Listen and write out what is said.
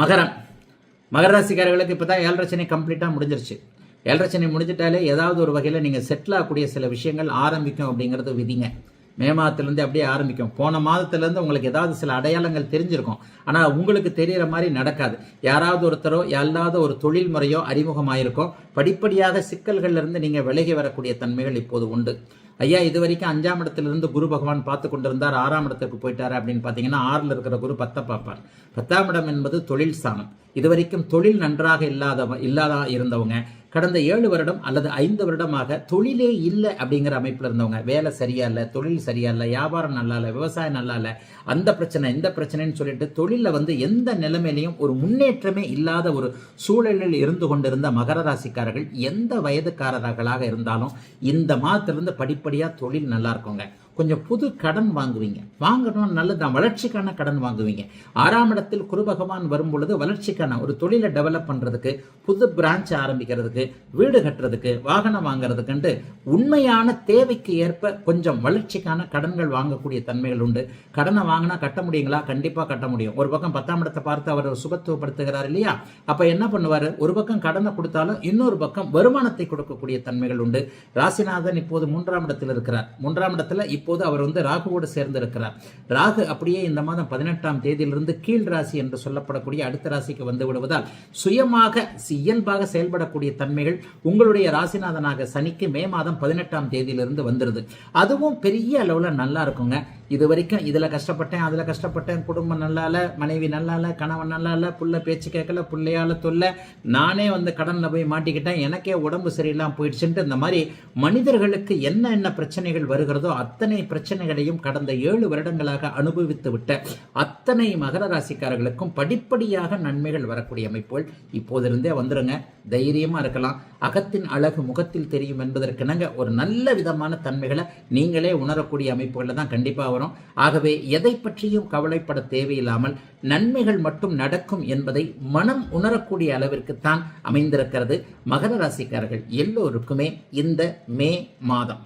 மகரம். மகர ராசிக்காரர்களுக்கு இப்போ தான் ஏழரை சனி கம்ப்ளீட்டாக முடிஞ்சிருச்சு. ஏழரை சனி முடிஞ்சிட்டாலே ஏதாவது ஒரு வகையில் நீங்கள் செட்டில் ஆகக்கூடிய சில விஷயங்கள் ஆரம்பிக்கும் அப்படிங்கிறது விதிங்க. மே மாதத்துலேருந்து அப்படியே ஆரம்பிக்கும். போன மாதத்துலேருந்து உங்களுக்கு ஏதாவது சில அடையாளங்கள் தெரிஞ்சிருக்கும். ஆனால் உங்களுக்கு தெரிகிற மாதிரி நடக்காது. யாராவது ஒருத்தரோ எல்லாத ஒரு தொழில் முறையோ அறிமுகமாயிருக்கோ படிப்படியாக சிக்கல்கள்லேருந்து நீங்கள் விலகி வரக்கூடிய தன்மைகள் இப்போது உண்டு. ஐயா இது வரைக்கும் அஞ்சாம் இடத்திலிருந்து குரு பகவான் பார்த்து கொண்டிருந்தார். ஆறாம் இடத்துக்கு போயிட்டாரு அப்படின்னு பார்த்தீங்கன்னா ஆறில் இருக்கிற குரு பத்தை பார்ப்பார் பத்தாம் இடம் என்பது தொழில் ஸ்தானம் இது வரைக்கும் தொழில் நன்றாக இல்லாத இல்லாத இருந்தவங்க கடந்த ஏழு வருடம் அல்லது ஐந்து வருடமாக தொழிலே இல்லை அப்படிங்கிற அமைப்பில் இருந்தவங்க. வேலை சரியா இல்லை தொழில் சரியா இல்லை வியாபாரம் நல்லா இல்லை விவசாயம் நல்லா இல்லை அந்த பிரச்சனை இந்த பிரச்சனைன்னு சொல்லிட்டு தொழிலில் வந்து எந்த நிலைமையிலையும் ஒரு முன்னேற்றமே இல்லாத ஒரு சூழலில் இருந்து கொண்டிருந்த மகர ராசிக்காரர்கள் எந்த வயதுக்காரர்களாக இருந்தாலும் இந்த மாதத்திலிருந்து படிப்படியாக தொழில் நல்லா இருக்குங்க. கொஞ்சம் புது கடன் வாங்குவீங்க. வாங்கணும் நல்லதுதான். வளர்ச்சிக்கான கடன் வாங்குவீங்க. ஆறாம் இடத்தில் குரு பகவான் வரும் பொழுது வளர்ச்சிக்கான ஒரு தொழிலை டெவலப் பண்ணுறதுக்கு புது பிரான்ச் ஆரம்பிக்கிறதுக்கு வீடு கட்டுறதுக்கு வாகனம் வாங்குறதுக்குன்ட்டு உண்மையான தேவைக்கு ஏற்ப கொஞ்சம் வளர்ச்சிக்கான கடன்கள் வாங்கக்கூடிய தன்மைகள் உண்டு. கடனை வாங்கினா கட்ட முடியுங்களா? கண்டிப்பாக கட்ட முடியும். ஒரு பக்கம் பத்தாம் இடத்தை பார்த்து அவர் சுபத்துவப்படுத்துகிறார் இல்லையா? அப்போ என்ன பண்ணுவார்? ஒரு பக்கம் கடனை கொடுத்தாலும் இன்னொரு பக்கம் வருமானத்தை கொடுக்கக்கூடிய தன்மைகள் உண்டு. ராசிநாதன் இப்போது மூன்றாம் இடத்தில் இருக்கிறார். மூன்றாம் இடத்துல இப்போது அவர் வந்து ராகுவோடு சேர்ந்திருக்கிறார். ராகு அப்படியே இந்த மாதம் பதினெட்டாம் தேதியிலிருந்து கீழ் ராசி என்று சொல்லப்படக்கூடிய அடுத்த ராசிக்கு வந்து விடுவதால் சுயமாக இயல்பாக செயல்படக்கூடிய தன்மைகள் உங்களுடைய ராசிநாதனாக சனிக்கு மே மாதம் பதினெட்டாம் தேதியிலிருந்து வந்துடுது அதுவும் பெரிய அளவில் நல்லா இருக்குங்க. இது வரைக்கும் இதில் கஷ்டப்பட்டேன் அதில் கஷ்டப்பட்டேன். குடும்பம் நல்லா இல்லை மனைவி நல்லா இல்லை கணவன் நல்லா இல்லை புள்ள பேச்சு கேட்கல பிள்ளையால தொல்லை. நானே வந்து கடனில் போய் மாட்டிக்கிட்டேன். எனக்கே உடம்பு சரியில்லாமல் போயிடுச்சுன்ட்டு இந்த மாதிரி மனிதர்களுக்கு என்ன என்ன பிரச்சனைகள் வருகிறதோ அத்தனை பிரச்சனைகளையும் கடந்த ஏழு வருடங்களாக அனுபவித்து விட்ட அத்தனை மகர ராசிக்காரர்களுக்கும் படிப்படியாக நன்மைகள் வரக்கூடிய அமைப்புகள் இப்போதிருந்தே வந்துருங்க. தைரியமாக இருக்கலாம். அகத்தின் அழகு முகத்தில் தெரியும் என்பதற்கிணங்க ஒரு நல்ல விதமான தன்மைகளை நீங்களே உணரக்கூடிய அமைப்புகளில் தான் கண்டிப்பாக வரும். ஆகவே எதை பற்றியும் கவலைப்பட தேவையில்லாமல் நன்மைகள் மட்டும் நடக்கும் என்பதை மனம் உணரக்கூடிய அளவிற்குத்தான் அமைந்திருக்கிறது மகர ராசிக்காரர்கள் எல்லோருக்குமே இந்த மே மாதம்.